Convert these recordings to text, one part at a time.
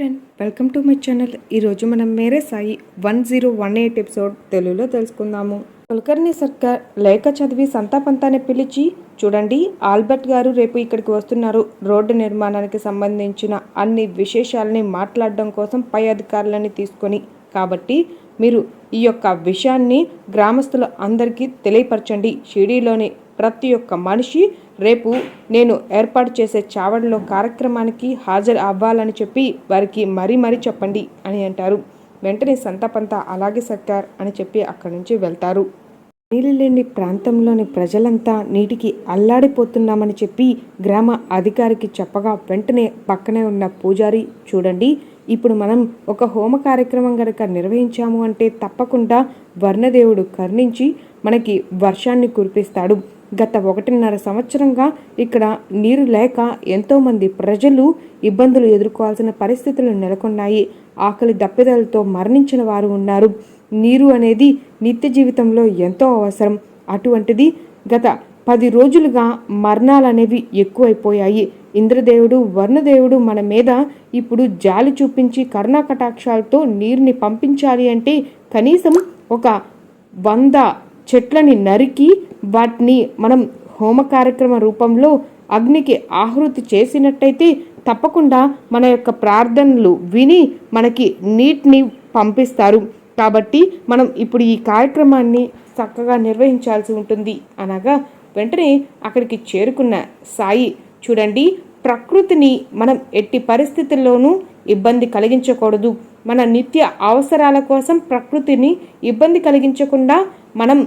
Friend welcome to my channel ఈరోజు మనం Mere Sai one zero one eight episode తెలుగులో తెలుసుకుందాము. కులకర్ణి సర్కార్ లేఖ చదివి సంతాపంతాన్ని పిలిచి చూడండి ఆల్బర్ట్ గారు రేపు ఇక్కడికి వస్తున్నారు. రోడ్డు నిర్మాణానికి సంబంధించిన అన్ని విశేషాలని మాట్లాడడం కోసం పై అధికారులని తీసుకొని కాబట్టి మీరు ఈ యొక్క విషయాన్ని గ్రామస్తుల అందరికీ తెలియపరచండి. షిడీలోని ప్రతి ఒక్క మనిషి రేపు నేను ఏర్పాటు చేసే చావడిలో కార్యక్రమానికి హాజరు అవ్వాలని చెప్పి వారికి మరీ మరీ చెప్పండి అని అంటారు. వెంటనే సంతపంత అలాగే సర్కార్ అని చెప్పి అక్కడి నుంచి వెళ్తారు. నీళ్ళు లేని ప్రాంతంలోని ప్రజలంతా నీటికి అల్లాడిపోతున్నామని చెప్పి గ్రామ అధికారికి చెప్పగా వెంటనే పక్కనే ఉన్న పూజారి చూడండి ఇప్పుడు మనం ఒక హోమ కార్యక్రమం గనక నిర్వహించాము అంటే తప్పకుండా వర్ణదేవుడు కర్ణించి మనకి వర్షాన్ని కురిపిస్తాడు. గత ఒకటిన్నర సంవత్సరంగా ఇక్కడ నీరు లేక ఎంతోమంది ప్రజలు ఇబ్బందులు ఎదుర్కోవాల్సిన పరిస్థితులు నెలకొన్నాయి. ఆకలి దప్పిదలతో మరణించిన వారు ఉన్నారు. నీరు అనేది నిత్య జీవితంలో ఎంతో అవసరం. అటువంటిది గత పది రోజులుగా మరణాలు అనేవి ఎక్కువైపోయాయి. ఇంద్రదేవుడు వర్ణదేవుడు మన మీద ఇప్పుడు జాలి చూపించి కర్ణాకటాక్షాలతో నీరుని పంపించాలి అంటే కనీసం ఒక వంద చెట్లని నరికి వాటిని మనం హోమ కార్యక్రమ రూపంలో అగ్నికి ఆహృతి చేసినట్టయితే తప్పకుండా మన యొక్క ప్రార్థనలు విని మనకి నీటిని పంపిస్తారు. కాబట్టి మనం ఇప్పుడు ఈ కార్యక్రమాన్ని చక్కగా నిర్వహించాల్సి ఉంటుంది అనగా వెంటనే అక్కడికి చేరుకున్న సాయి చూడండి ప్రకృతిని మనం ఎట్టి పరిస్థితుల్లోనూ ఇబ్బంది కలిగించకూడదు. మన నిత్య అవసరాల కోసం ప్రకృతిని ఇబ్బంది కలిగించకుండా మనం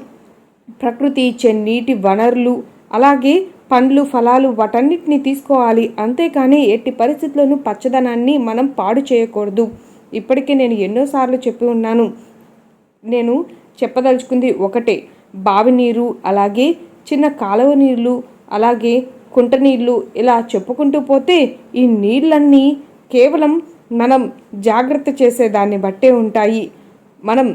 ప్రకృతి ఇచ్చే నీటి వనరులు అలాగే పండ్లు ఫలాలు వాటన్నిటిని తీసుకోవాలి. అంతేకాని ఎట్టి పరిస్థితుల్లోనూ పచ్చదనాన్ని మనం పాడు చేయకూడదు. ఇప్పటికే నేను ఎన్నోసార్లు చెప్పి ఉన్నాను. నేను చెప్పదలుచుకుంది ఒకటే బావి నీరు అలాగే చిన్న కాలువ నీళ్ళు అలాగే కుంట నీళ్ళు ఇలా చెప్పుకుంటూ పోతే ఈ నీళ్ళన్నీ కేవలం మనం జాగ్రత్త చేసేదాన్ని బట్టే ఉంటాయి. మనం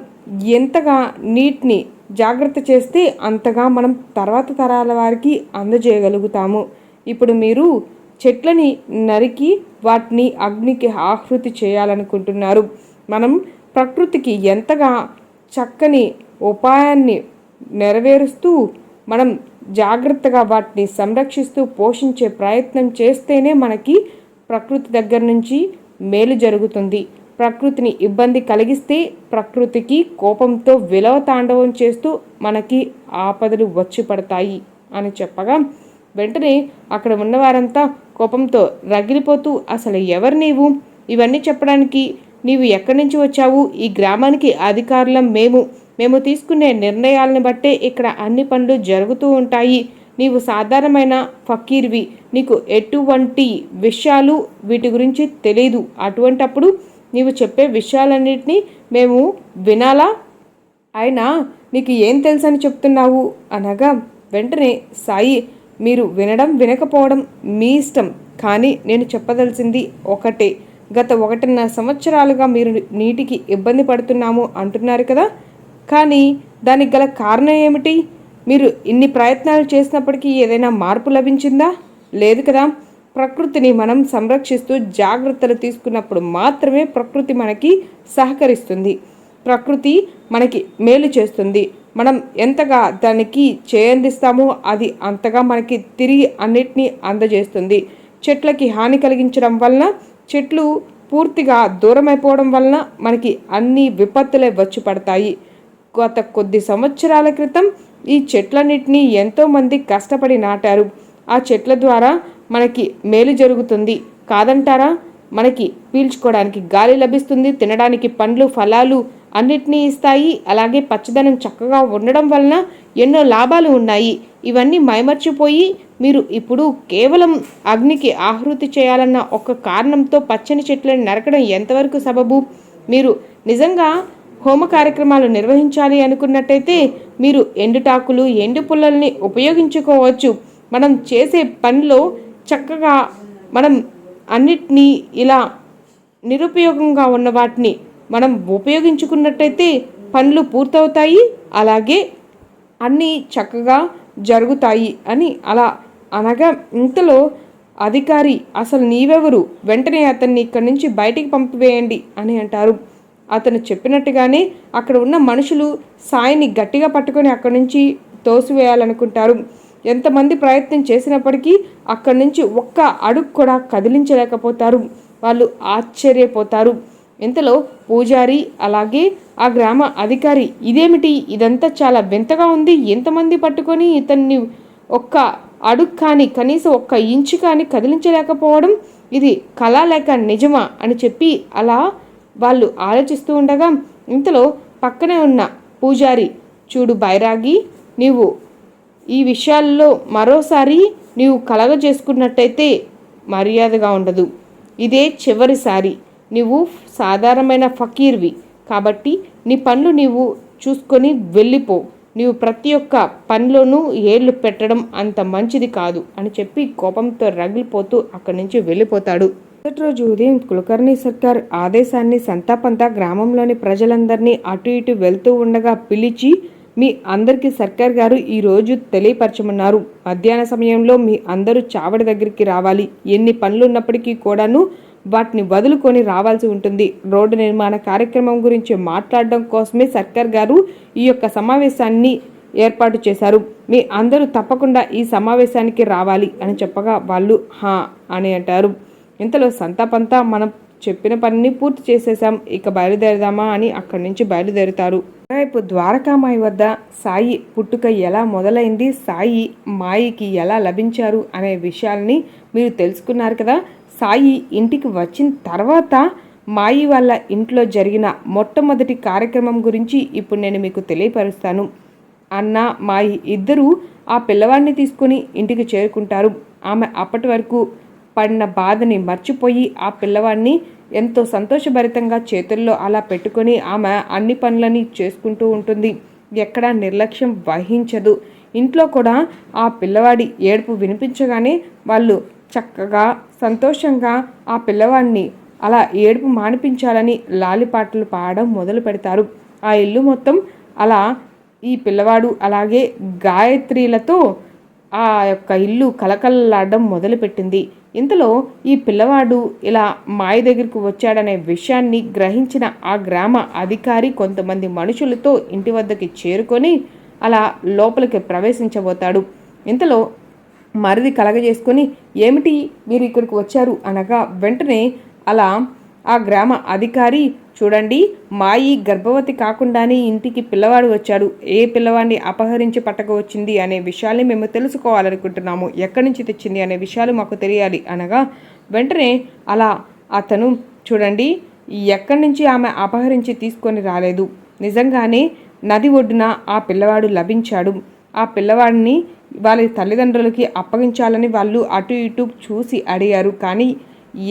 ఎంతగా నీటిని జాగ్రత్త చేస్తే అంతగా మనం తర్వాత తరాల వారికి అందజేయగలుగుతాము. ఇప్పుడు మీరు చెట్లని నరికి వాటిని అగ్నికి ఆహృతి చేయాలనుకుంటున్నారు. మనం ప్రకృతికి ఎంతగా చక్కని ఉపాయాన్ని నెరవేరుస్తూ మనం జాగ్రత్తగా వాటిని సంరక్షిస్తూ పోషించే ప్రయత్నం చేస్తేనే మనకి ప్రకృతి దగ్గర నుంచి మేలు జరుగుతుంది. ప్రకృతిని ఇబ్బంది కలిగిస్తే ప్రకృతికి కోపంతో విలవ తాండవం చేస్తూ మనకి ఆపదలు వచ్చి పడతాయి అని చెప్పగా వెంటనే అక్కడ ఉన్నవారంతా కోపంతో రగిలిపోతూ అసలు ఎవరు నీవు? ఇవన్నీ చెప్పడానికి నీవు ఎక్కడి నుంచి వచ్చావు? ఈ గ్రామానికి అధికారులం మేము. మేము తీసుకునే నిర్ణయాలను బట్టే ఇక్కడ అన్ని పనులు జరుగుతూ ఉంటాయి. నీవు సాధారణమైన ఫకీర్వి. నీకు ఎటువంటి విషయాలు వీటి గురించి తెలియదు అటువంటప్పుడు నీవు చెప్పే విషయాలన్నింటినీ మేము వినాలా? అయినా నీకు ఏం తెలుసని చెప్తున్నావు? అనగా వెంటనే సాయి మీరు వినడం వినకపోవడం మీ ఇష్టం. కానీ నేను చెప్పదలిసింది ఒకటే. గత ఒకటిన్నర సంవత్సరాలుగా మీరు నీటికి ఇబ్బంది పడుతున్నాము అంటున్నారు కదా? కానీ దానికి గల కారణం ఏమిటి? మీరు ఇన్ని ప్రయత్నాలు చేసినప్పటికీ ఏదైనా మార్పు లభించిందా? లేదు కదా. ప్రకృతిని మనం సంరక్షిస్తూ జాగ్రత్తలు తీసుకున్నప్పుడు మాత్రమే ప్రకృతి మనకి సహకరిస్తుంది. ప్రకృతి మనకి మేలు చేస్తుంది. మనం ఎంతగా దానికి చేయందిస్తామో అది అంతగా మనకి తిరిగి అన్నిటినీ అందజేస్తుంది. చెట్లకి హాని కలిగించడం వలన చెట్లు పూర్తిగా దూరమైపోవడం వలన మనకి అన్ని విపత్తులే వచ్చి పడతాయి. గత కొద్ది సంవత్సరాల క్రితం ఈ చెట్లన్నిటినీ ఎంతోమంది కష్టపడి నాటారు. ఆ చెట్ల ద్వారా మనకి మేలు జరుగుతుంది. కాదంటారా? మనకి పీల్చుకోవడానికి గాలి లభిస్తుంది తినడానికి పండ్లు ఫలాలు అన్నిటినీ ఇస్తాయి. అలాగే పచ్చదనం చక్కగా ఉండడం వలన ఎన్నో లాభాలు ఉన్నాయి. ఇవన్నీ మైమర్చిపోయి మీరు ఇప్పుడు కేవలం అగ్నికి ఆహృతి చేయాలన్న ఒక కారణంతో పచ్చని చెట్లను నరకడం ఎంతవరకు సబబు? మీరు నిజంగా హోమ కార్యక్రమాలు నిర్వహించాలి అనుకున్నట్టయితే మీరు ఎండుటాకులు ఎండు పుల్లల్ని ఉపయోగించుకోవచ్చు. మనం చేసే పనిలో చక్కగా మనం అన్నిటినీ ఇలా నిరుపయోగంగా ఉన్న వాటిని మనం ఉపయోగించుకున్నట్టయితే పనులు పూర్తవుతాయి. అలాగే అన్నీ చక్కగా జరుగుతాయి అని అలా అనగా ఇంతలో అధికారి అసలు నీవెవరు? వెంటనే అతన్ని ఇక్కడి నుంచి బయటికి పంపివేయండి అని అంటారు. అతను చెప్పినట్టుగానే అక్కడ ఉన్న మనుషులు సాయిని గట్టిగా పట్టుకొని అక్కడి నుంచి తోసివేయాలనుకుంటారు. ఎంతమంది ప్రయత్నం చేసినప్పటికీ అక్కడి నుంచి ఒక్క అడుగు కూడా కదిలించలేకపోతారు. వాళ్ళు ఆశ్చర్యపోతారు. ఇంతలో పూజారి అలాగే ఆ గ్రామ అధికారి ఇదేమిటి? ఇదంతా చాలా వింతగా ఉంది. ఎంతమంది పట్టుకొని ఇతన్ని ఒక్క అడుగు కానీ కనీసం ఒక్క ఇంచు కానీ కదిలించలేకపోవడం? ఇది కళ లేక నిజమా? అని చెప్పి అలా వాళ్ళు ఆలోచిస్తూ ఉండగా ఇంతలో పక్కనే ఉన్న పూజారి చూడు బైరాగి నీవు ఈ విషయాల్లో మరోసారి నీవు కలగ చేసుకున్నట్టయితే మర్యాదగా ఉండదు. ఇదే చివరిసారి నువ్వు సాధారణమైన ఫకీర్వి కాబట్టి నీ పనులు నీవు చూసుకొని వెళ్ళిపో. నీవు ప్రతి ఒక్క పనిలోనూ ఏళ్ళు పెట్టడం అంత మంచిది కాదు అని చెప్పి కోపంతో రగిలిపోతూ అక్కడి నుంచి వెళ్ళిపోతాడు. మొదటి రోజు ఉదయం కులకర్ణి సర్కార్ ఆదేశాన్ని సంతాపంతా గ్రామంలోని ప్రజలందరినీ అటు ఇటు వెళ్తూ ఉండగా పిలిచి మీ అందరికీ సర్కార్ గారు ఈరోజు తెలియపరచమన్నారు. మధ్యాహ్న సమయంలో మీ అందరూ చావడి దగ్గరికి రావాలి. ఎన్ని పనులున్నప్పటికీ కూడాను వాటిని వదులుకొని రావాల్సి ఉంటుంది. రోడ్డు నిర్మాణ కార్యక్రమం గురించి మాట్లాడడం కోసమే సర్కార్ గారు ఈ యొక్క సమావేశాన్ని ఏర్పాటు చేశారు. మీ అందరూ తప్పకుండా ఈ సమావేశానికి రావాలి అని చెప్పగా వాళ్ళు హా అని అంటారు. ఇంతలో సంతాపంతా మనం చెప్పిన పనిని పూర్తి చేసేసాం ఇక బయలుదేరదామా అని అక్కడి నుంచి బయలుదేరుతారు. రేపు ద్వారకామాయి వద్ద సాయి పుట్టుక ఎలా మొదలైంది సాయి మాయికి ఎలా లభించారు అనే విషయాల్ని మీరు తెలుసుకున్నారు కదా. సాయి ఇంటికి వచ్చిన తర్వాత మాయి వాళ్ళ ఇంట్లో జరిగిన మొట్టమొదటి కార్యక్రమం గురించి ఇప్పుడు నేను మీకు తెలియపరుస్తాను. అన్న మాయి ఇద్దరూ ఆ పిల్లవాడిని తీసుకుని ఇంటికి చేరుకుంటారు. ఆమె అప్పటి వరకు పడిన బాధని మర్చిపోయి ఆ పిల్లవాడిని ఎంతో సంతోషభరితంగా చేతుల్లో అలా పెట్టుకొని ఆమె అన్ని పనులని చేసుకుంటూ ఉంటుంది. ఎక్కడా నిర్లక్ష్యం వహించదు. ఇంట్లో కూడా ఆ పిల్లవాడి ఏడుపు వినిపించగానే వాళ్ళు చక్కగా సంతోషంగా ఆ పిల్లవాడిని అలా ఏడుపు మానిపించాలని లాలిపాటలు పాడడం మొదలు పెడతారు. ఆ ఇల్లు మొత్తం అలా ఈ పిల్లవాడు అలాగే గాయత్రిలతో ఆ యొక్క ఇల్లు కలకలలాడడం మొదలుపెట్టింది. ఇంతలో ఈ పిల్లవాడు ఇలా మాయ దగ్గరికి వచ్చాడనే విషయాన్ని గ్రహించిన ఆ గ్రామ అధికారి కొంతమంది మనుషులతో ఇంటి వద్దకి చేరుకొని అలా లోపలికి ప్రవేశించబోతాడు. ఇంతలో మరిది కలగజేసుకొని ఏమిటి మీరు ఇక్కడికి వచ్చారు? అనగా వెంటనే అలా ఆ గ్రామ అధికారి చూడండి మాయి గర్భవతి కాకుండానే ఇంటికి పిల్లవాడు వచ్చాడు. ఏ పిల్లవాడిని అపహరించి పట్టక వచ్చింది అనే విషయాల్ని మేము తెలుసుకోవాలనుకుంటున్నాము. ఎక్కడి నుంచి తెచ్చింది అనే విషయాలు మాకు తెలియాలి అనగా వెంటనే అలా అతను చూడండి ఎక్కడి నుంచి ఆమె అపహరించి తీసుకొని రాలేదు. నిజంగానే నది ఒడ్డున ఆ పిల్లవాడు లభించాడు. ఆ పిల్లవాడిని వాళ్ళ తల్లిదండ్రులకి అప్పగించాలని వాళ్ళు అటు ఇటు చూసి అడిగారు. కానీ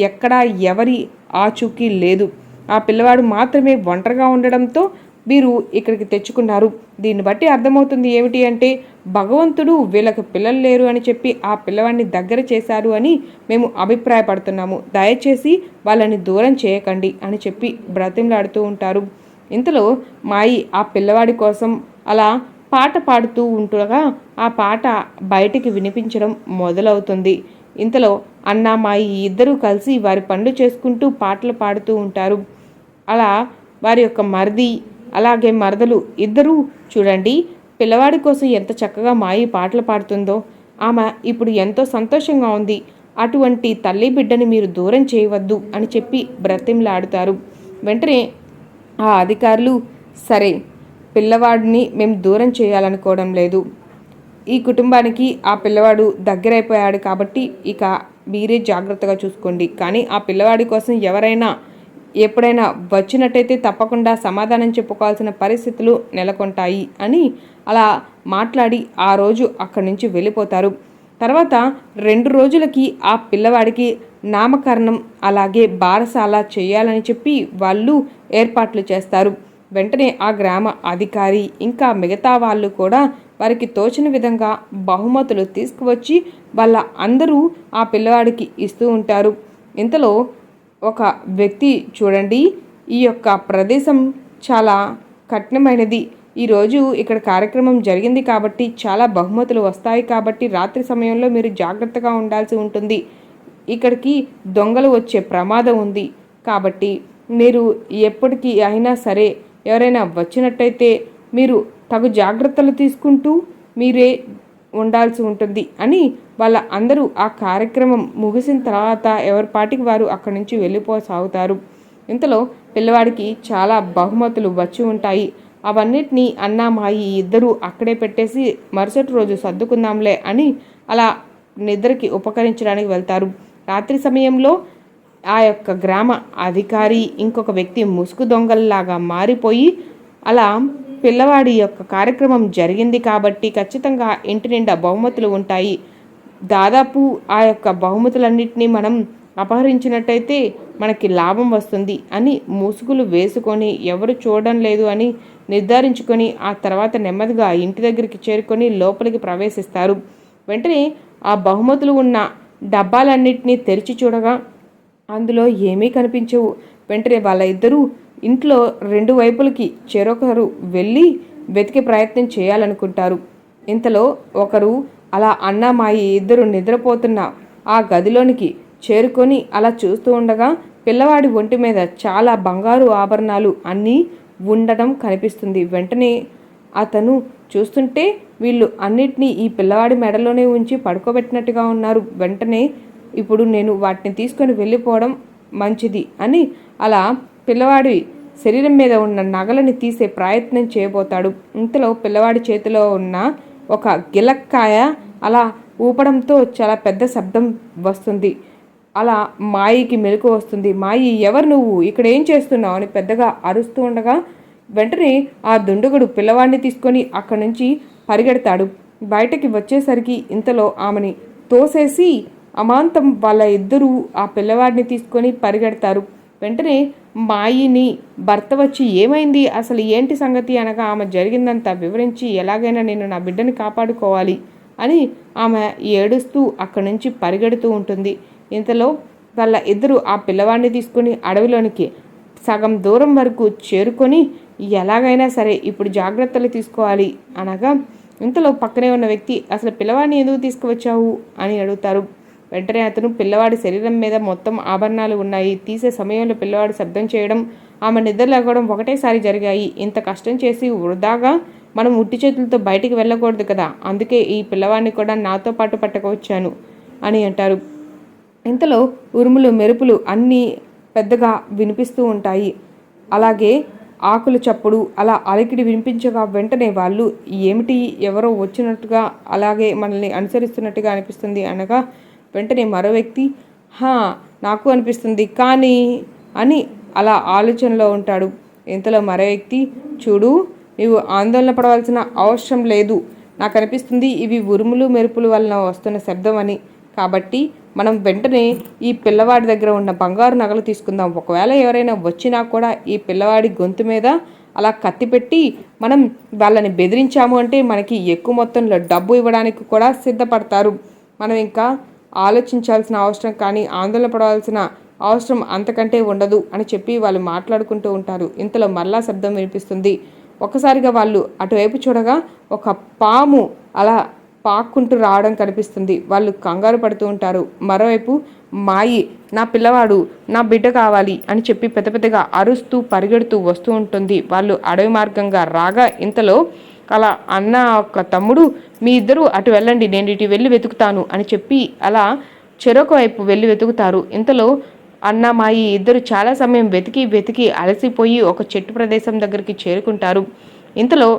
ఎక్కడా ఎవరి ఆచూకీ లేదు. ఆ పిల్లవాడు మాత్రమే ఒంటరిగా ఉండడంతో వీరు ఇక్కడికి తెచ్చుకున్నారు. దీన్ని బట్టి అర్థమవుతుంది ఏమిటి అంటే భగవంతుడు వీళ్ళకి పిల్లలు లేరు అని చెప్పి ఆ పిల్లవాడిని దగ్గర చేశారు అని మేము అభిప్రాయపడుతున్నాము. దయచేసి వాళ్ళని దూరం చేయకండి అని చెప్పి బ్రతిమలాడుతూ ఉంటారు. ఇంతలో మాయి ఆ పిల్లవాడి కోసం అలా పాట పాడుతూ ఉంటుండగా ఆ పాట బయటికి వినిపించడం మొదలవుతుంది. ఇంతలో అన్న మాయి ఇద్దరూ కలిసి వారి పనులు చేసుకుంటూ పాటలు పాడుతూ ఉంటారు. అలా వారి యొక్క మరిది అలాగే మరదలు ఇద్దరూ చూడండి పిల్లవాడి కోసం ఎంత చక్కగా మాయి పాటలు పాడుతుందో. ఆమె ఇప్పుడు ఎంతో సంతోషంగా ఉంది. అటువంటి తల్లి బిడ్డని మీరు దూరం చేయవద్దు అని చెప్పి బ్రతిమలాడుతారు. వెంటనే ఆ అధికారులు సరే పిల్లవాడిని మేము దూరం చేయాలనుకోవడం లేదు. ఈ కుటుంబానికి ఆ పిల్లవాడు దగ్గరైపోయాడు కాబట్టి ఇక మీరే జాగ్రత్తగా చూసుకోండి. కానీ ఆ పిల్లవాడి కోసం ఎవరైనా ఎప్పుడైనా వచ్చినట్టయితే తప్పకుండా సమాధానం చెప్పుకోవాల్సిన పరిస్థితులు నెలకొంటాయి అని అలా మాట్లాడి ఆ రోజు అక్కడి నుంచి వెళ్ళిపోతారు. తర్వాత రెండు రోజులకి ఆ పిల్లవాడికి నామకరణం అలాగే బారసాల చేయాలని చెప్పి వాళ్ళు ఏర్పాట్లు చేస్తారు. వెంటనే ఆ గ్రామ అధికారి ఇంకా మిగతా వాళ్ళు కూడా వారికి తోచిన విధంగా బహుమతులు తీసుకువచ్చి వాళ్ళ అందరూ ఆ పిల్లవాడికి ఇస్తూ ఉంటారు. ఇంతలో ఒక వ్యక్తి చూడండి. ఈ యొక్క ప్రదేశం చాలా కఠినమైనది. ఈరోజు ఇక్కడ కార్యక్రమం జరిగింది కాబట్టి చాలా బహుమతులు వస్తాయి కాబట్టి రాత్రి సమయంలో మీరు జాగ్రత్తగా ఉండాల్సి ఉంటుంది. ఇక్కడికి దొంగలు వచ్చే ప్రమాదం ఉంది. కాబట్టి మీరు ఎప్పటికీ అయినా సరే ఎవరైనా వచ్చినట్టయితే మీరు తగు జాగ్రత్తలు తీసుకుంటూ మీరే ఉండాల్సి ఉంటుంది అని వాళ్ళ అందరూ ఆ కార్యక్రమం ముగిసిన తర్వాత ఎవరి పాటికి వారు అక్కడి నుంచి వెళ్ళిపోసాగుతారు. ఇంతలో పిల్లవాడికి చాలా బహుమతులు వచ్చి ఉంటాయి. అవన్నిటినీ అన్న మాయి ఇద్దరూ అక్కడే పెట్టేసి మరుసటి రోజు సర్దుకుందాంలే అని అలా నిద్రకి ఉపకరించడానికి వెళ్తారు. రాత్రి సమయంలో ఆ యొక్క గ్రామ అధికారి ఇంకొక వ్యక్తి ముసుగు దొంగల్లాగా మారిపోయి అలా పిల్లవాడి యొక్క కార్యక్రమం జరిగింది కాబట్టి ఖచ్చితంగా ఇంటి నిండా బహుమతులు ఉంటాయి. దాదాపు ఆ యొక్క బహుమతులన్నింటినీ మనం అపహరించినట్టయితే మనకి లాభం వస్తుంది అని ముసుగులు వేసుకొని ఎవరు చూడడం లేదు అని నిర్ధారించుకొని ఆ తర్వాత నెమ్మదిగా ఇంటి దగ్గరికి చేరుకొని లోపలికి ప్రవేశిస్తారు. వెంటనే ఆ బహుమతులు ఉన్న డబ్బాలన్నింటినీ తెరిచి చూడగా అందులో ఏమీ కనిపించవు. వెంటనే వాళ్ళ ఇద్దరూ ఇంట్లో రెండు వైపులకి చెరొకరు వెళ్ళి వెతికే ప్రయత్నం చేయాలనుకుంటారు. ఇంతలో ఒకరు అలా అన్నమాయి ఇద్దరు నిద్రపోతున్న ఆ గదిలోనికి చేరుకొని అలా చూస్తూ ఉండగా పిల్లవాడి ఒంటి మీద చాలా బంగారు ఆభరణాలు అన్నీ ఉండడం కనిపిస్తుంది. వెంటనే అతను చూస్తుంటే వీళ్ళు అన్నిటినీ ఈ పిల్లవాడి మెడలోనే ఉంచి పడుకోబెట్టినట్టుగా ఉన్నారు. వెంటనే ఇప్పుడు నేను వాటిని తీసుకొని వెళ్ళిపోవడం మంచిది అని అలా పిల్లవాడి శరీరం మీద ఉన్న నగలని తీసే ప్రయత్నం చేయబోతాడు. ఇంతలో పిల్లవాడి చేతిలో ఉన్న ఒక గిలక్కాయ అలా ఊపడంతో చాలా పెద్ద శబ్దం వస్తుంది. అలా మాయికి మెలకు వస్తుంది. మాయి ఎవరు నువ్వు? ఇక్కడ ఏం చేస్తున్నావు? అని పెద్దగా అరుస్తూ ఉండగా వెంటనే ఆ దుండగుడు పిల్లవాడిని తీసుకొని అక్కడి నుంచి పరిగెడతాడు. బయటకి వచ్చేసరికి ఇంతలో ఆమెని తోసేసి అమాంతం వాళ్ళ ఇద్దరూ ఆ పిల్లవాడిని తీసుకొని పరిగెడతారు. వెంటనే మాయిని భర్త వచ్చి ఏమైంది? అసలు ఏంటి సంగతి అనగా ఆమె జరిగిందంతా వివరించి ఎలాగైనా నేను నా బిడ్డని కాపాడుకోవాలి అని ఆమె ఏడుస్తూ అక్కడి నుంచి పరిగెడుతూ ఉంటుంది. ఇంతలో వాళ్ళ ఇద్దరు ఆ పిల్లవాడిని తీసుకుని అడవిలోనికి సగం దూరం వరకు చేరుకొని ఎలాగైనా సరే ఇప్పుడు జాగ్రత్తలు తీసుకోవాలి అనగా ఇంతలో పక్కనే ఉన్న వ్యక్తి అసలు పిల్లవాడిని ఎందుకు తీసుకువచ్చావు? అని అడుగుతారు. వెంటనే అతను పిల్లవాడి శరీరం మీద మొత్తం ఆభరణాలు ఉన్నాయి. తీసే సమయంలో పిల్లవాడు శబ్దం చేయడం ఆమె నిద్ర లేకపోవడం ఒకటేసారి జరిగాయి. ఇంత కష్టం చేసి వృధాగా మనం ఉట్టి చేతులతో బయటికి వెళ్ళకూడదు కదా. అందుకే ఈ పిల్లవాడిని కూడా నాతో పాటు పట్టుకొచ్చాను అని అంటారు. ఇంతలో ఉరుములు మెరుపులు అన్నీ పెద్దగా వినిపిస్తూ ఉంటాయి. అలాగే ఆకులు చప్పుడు అలా అలికిడి వినిపించగా వెంటనే వాళ్ళు ఏమిటి? ఎవరో వచ్చినట్టుగా అలాగే మనల్ని అనుసరిస్తున్నట్టుగా అనిపిస్తుంది అనగా వెంటనే మరో వ్యక్తి హా నాకు అనిపిస్తుంది కానీ అని అలా ఆలోచనలో ఉంటాడు. ఇంతలో మరో వ్యక్తి చూడు నీవు ఆందోళన పడవలసిన అవసరం లేదు. నాకు అనిపిస్తుంది ఇవి ఉరుములు మెరుపులు వలన వస్తున్న శబ్దం అని. కాబట్టి మనం వెంటనే ఈ పిల్లవాడి దగ్గర ఉన్న బంగారు నగలు తీసుకుందాం. ఒకవేళ ఎవరైనా వచ్చినా కూడా ఈ పిల్లవాడి గొంతు మీద అలా కత్తి పెట్టి మనం వాళ్ళని బెదిరించాము అంటే మనకి ఎక్కువ మొత్తంలో డబ్బు ఇవ్వడానికి కూడా సిద్ధపడతారు. మనం ఇంకా ఆలోచించాల్సిన అవసరం కానీ ఆందోళన పడవలసిన అవసరం అంతకంటే ఉండదు అని చెప్పి వాళ్ళు మాట్లాడుకుంటూ ఉంటారు. ఇంతలో మరలా శబ్దం వినిపిస్తుంది. ఒక్కసారిగా వాళ్ళు అటువైపు చూడగా ఒక పాము అలా పాక్కుంటూ రావడం కనిపిస్తుంది. వాళ్ళు కంగారు పడుతూ ఉంటారు. మరోవైపు మాయి నా పిల్లవాడు నా బిడ్డ కావాలి అని చెప్పి పెద్ద పెద్దగా అరుస్తూ పరిగెడుతూ వస్తూ ఉంటుంది. వాళ్ళు అడవి మార్గంగా రాగా ఇంతలో అలా అన్న ఒక తమ్ముడు మీ ఇద్దరు అటు వెళ్ళండి నేను ఇటు వెళ్ళి వెతుకుతాను అని చెప్పి అలా చెరొక వైపు వెళ్ళి వెతుకుతారు. ఇంతలో అన్న మాయి ఇద్దరు చాలా సమయం వెతికి వెతికి అలసిపోయి ఒక చెట్టు ప్రదేశం దగ్గరికి చేరుకుంటారు. ఇంతలో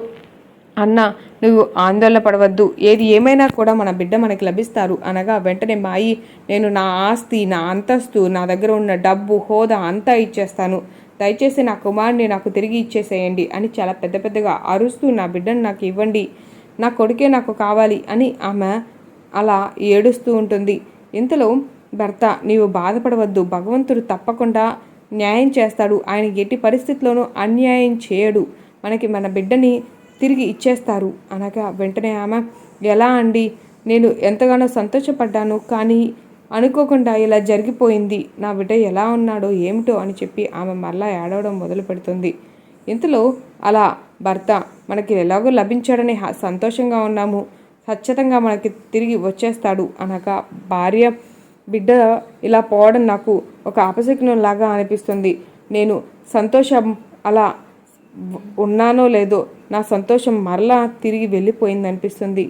అన్న నువ్వు ఆందోళన పడవద్దు. ఏది ఏమైనా కూడా మన బిడ్డ మనకి లభిస్తారు అనగా వెంటనే మాయి నేను నా ఆస్తి నా అంతస్తు నా దగ్గర ఉన్న డబ్బు హోదా అంతా ఇచ్చేస్తాను. దయచేసి నా కుమారుని నాకు తిరిగి ఇచ్చేసేయండి అని చాలా పెద్ద పెద్దగా అరుస్తూ నా బిడ్డను నాకు ఇవ్వండి. నా కొడుకే నాకు కావాలి అని ఆమె అలా ఏడుస్తూ ఉంటుంది. ఇంతలో భర్త నీవు బాధపడవద్దు. భగవంతుడు తప్పకుండా న్యాయం చేస్తాడు. ఆయన ఎట్టి పరిస్థితిలోనూ అన్యాయం చేయడు. మనకి మన బిడ్డని తిరిగి ఇచ్చేస్తారు. అనగా వెంటనే ఆమె ఎలా అండి? నేను ఎంతగానో సంతోషపడ్డాను. కానీ అనుకోకుండా ఇలా జరిగిపోయింది. నా బిడ్డ ఎలా ఉన్నాడో ఏమిటో అని చెప్పి ఆమె మరలా ఏడవడం మొదలు పెడుతుంది. ఇంతలో అలా భర్త మనకి ఎలాగో లభించాడని సంతోషంగా ఉన్నాము. ఖచ్చితంగా మనకి తిరిగి వచ్చేస్తాడు అనగా భార్య బిడ్డ ఇలా పోవడం నాకు ఒక అపశకునం లాగా అనిపిస్తుంది. నేను సంతోషం అలా ఉన్నానో లేదో నా సంతోషం మరలా తిరిగి వెళ్ళిపోయింది అనిపిస్తుంది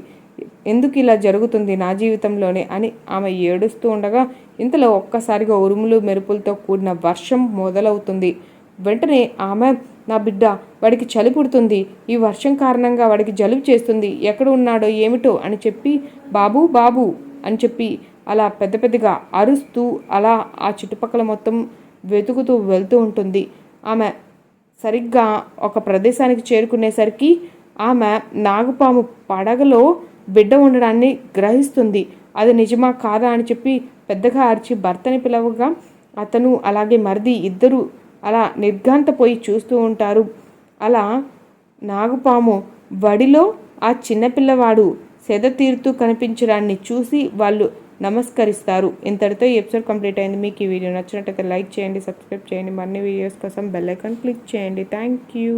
ఎందుకు ఇలా జరుగుతుంది నా జీవితంలోనే అని ఆమె ఏడుస్తూ ఉండగా ఇంతలో ఒక్కసారిగా ఉరుములు మెరుపులతో కూడిన వర్షం మొదలవుతుంది. వెంటనే ఆమె నా బిడ్డ వాడికి చలి పుడుతుంది. ఈ వర్షం కారణంగా వాడికి జలుబు చేస్తుంది. ఎక్కడ ఉన్నాడో ఏమిటో అని చెప్పి బాబు బాబు అని చెప్పి అలా పెద్ద పెద్దగా అరుస్తూ అలా ఆ చుట్టుపక్కల మొత్తం వెతుకుతూ వెళ్తూ ఉంటుంది. ఆమె సరిగ్గా ఒక ప్రదేశానికి చేరుకునేసరికి ఆమె నాగుపాము పడగలో బిడ్డ ఉండడాన్ని గ్రహిస్తుంది. అది నిజమా కాదా అని చెప్పి పెద్దగా అరిచి భర్తని పిలవగా అతను అలాగే మరిది ఇద్దరు అలా నిర్ఘాంతపోయి చూస్తూ ఉంటారు. అలా నాగుపాము వడిలో ఆ చిన్నపిల్లవాడు సెద తీరుతూ కనిపించడాన్ని చూసి వాళ్ళు నమస్కరిస్తారు. ఇంతటితో ఈ ఎపిసోడ్ కంప్లీట్ అయింది. మీకు ఈ వీడియో నచ్చినట్టయితే లైక్ చేయండి సబ్స్క్రైబ్ చేయండి. మరిన్ని వీడియోస్ కోసం బెల్ ఐకాన్ క్లిక్ చేయండి. Thank you.